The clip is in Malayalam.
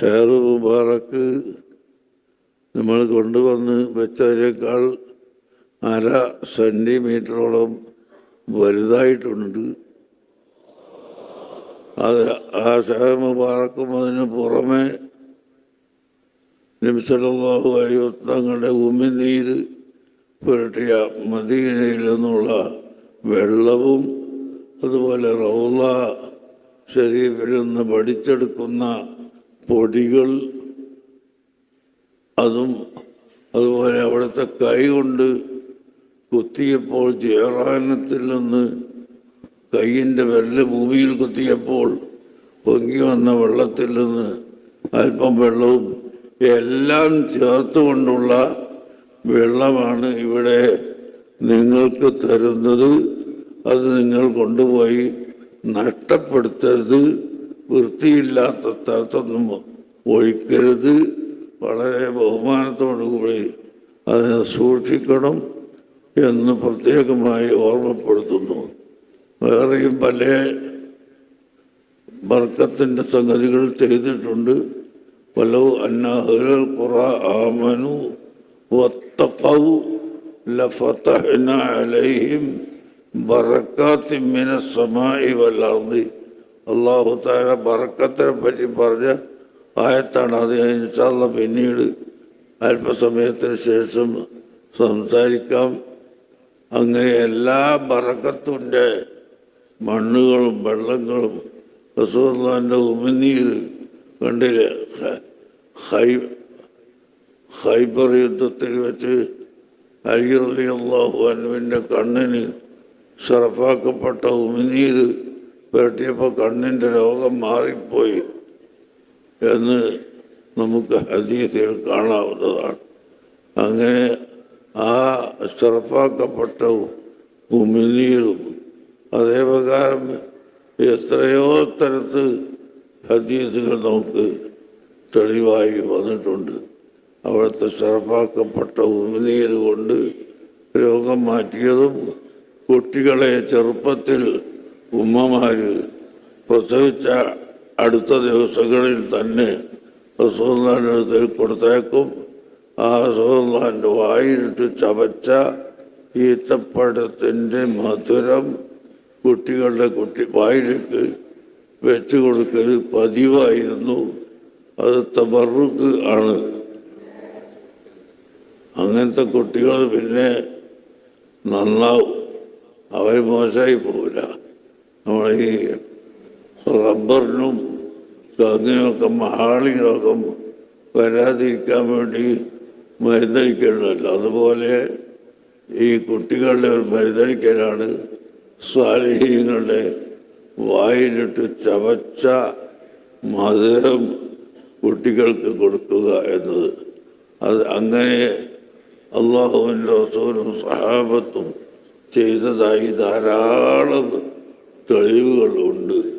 ഷെയർ മുബാറക്ക് നമ്മൾ കൊണ്ടുവന്ന് വെച്ചതിനേക്കാൾ അര സെന്റിമീറ്ററോളം വലുതായിട്ടുണ്ട്. അത് ആ ഷെയർ മുബാറക്കും അതിന് പുറമെ നിമിഷലാഹു അയ്യോത്തങ്ങളുടെ ഉമിനീര് പുരട്ടിയ മദീനയിൽ നിന്നുള്ള വെള്ളവും അതുപോലെ റൗല ഷരീഫിൽ നിന്ന് പഠിച്ചെടുക്കുന്ന പൊടികൾ അതും അതുപോലെ അവിടുത്തെ കൈകൊണ്ട് കുത്തിയപ്പോൾ ജയറാനത്തിൽ നിന്ന് കൈയിന്റെ വെല്ല ഭൂമിയിൽ കുത്തിയപ്പോൾ പൊങ്ങി വന്ന വെള്ളത്തിൽ നിന്ന് അല്പം വെള്ളവും എല്ലാം ചേർത്തുകൊണ്ടുള്ള വെള്ളമാണ് ഇവിടെ നിങ്ങൾക്ക് തരുന്നത്. അത് നിങ്ങൾ കൊണ്ടുപോയി നഷ്ടപ്പെടുത്തരുത്. വൃത്തിയില്ലാത്ത സ്ഥലത്തൊന്നും ഒഴിക്കരുത്. വളരെ ബഹുമാനത്തോടുകൂടി അതിനെ സൂക്ഷിക്കണം എന്ന് പ്രത്യേകമായി ഓർമ്മപ്പെടുത്തുന്നു. വേറെയും പല ബർക്കത്തിന്റെ സംഗതികൾ ചെയ്തിട്ടുണ്ട്. വലവ് അന്നഹുൽ ഖുറ ആമനു വത്തഖൗ ലഫതഹ്ന അലൈഹിം ബറക്കാത്തി മിനസ് സമായി വൽ അർദി. അള്ളാഹു താല ബറക്കത്തിനെ പറ്റി പറഞ്ഞ ആയത്താണ്. അത് ഇൻഷാല്ല പിന്നീട് അല്പസമയത്തിന് ശേഷം സംസാരിക്കാം. അങ്ങനെ എല്ലാ ബറക്കത്തിന്റെ മണ്ണുകളും വെള്ളങ്ങളും. റസൂർലാന്റെ ഉമിനീര് കണ്ടില്ലേ? ഹൈ ഹൈബർ യുദ്ധത്തിൽ വെച്ച് അലിറലി അള്ളാഹു അനുവിന്റെ കണ്ണിന് ഷറഫാക്കപ്പെട്ട ഉമിനീര് പുരട്ടിയപ്പോൾ കണ്ണിന്റെ രോഗം മാറിപ്പോയി എന്ന് നമുക്ക് ഹദീസിൽ കാണാവുന്നതാണ്. അങ്ങനെ ആ ചെറുപ്പാക്കപ്പെട്ട ഉമിനീരും അതേ പ്രകാരം എത്രയോ തരത്ത് ഹദീസുകൾ നമുക്ക് തെളിവായി വന്നിട്ടുണ്ട്. അവിടുത്തെ ചെറുപ്പാക്കപ്പെട്ട ഉമിനീര് കൊണ്ട് രോഗം മാറ്റിയതും കുട്ടികളെ ചെറുപ്പത്തിൽ ഉമ്മമാര് പ്രസവിച്ച അടുത്ത ദിവസങ്ങളിൽ തന്നെ റസൂല്ലാന്റെ അടുത്തിൽ കൊടുത്തേക്കും. ആ റസൂല്ലാന്റെ വായിലിട്ട് ചവച്ച ഈത്തപ്പഴത്തിന്റെ മധുരം കുട്ടികളുടെ കുട്ടി വായിലേക്ക് വെച്ചു കൊടുക്കൽ പതിവായിരുന്നു. അത് തബറുക്ക് ആണ്. അങ്ങനത്തെ കുട്ടികൾ പിന്നെ നന്നാവും. അവർ മോശമായി നമ്മൾ ഈ റബ്ബറിനും മഹാളി രോഗം വരാതിരിക്കാൻ വേണ്ടി മരുന്നടിക്കണമല്ലോ അതുപോലെ ഈ കുട്ടികളുടെ ഒരു മരുന്നടിക്കലാണ് സ്വാലഹീങ്ങളുടെ വായിലിട്ട് ചവച്ച മധുരം കുട്ടികൾക്ക് കൊടുക്കുക എന്നത്. അത് അങ്ങനെ അള്ളാഹുവിന്റെ റസൂലും സഹാബത്തും ചെയ്തതായി ധാരാളം തെളിവുകളുണ്ട്.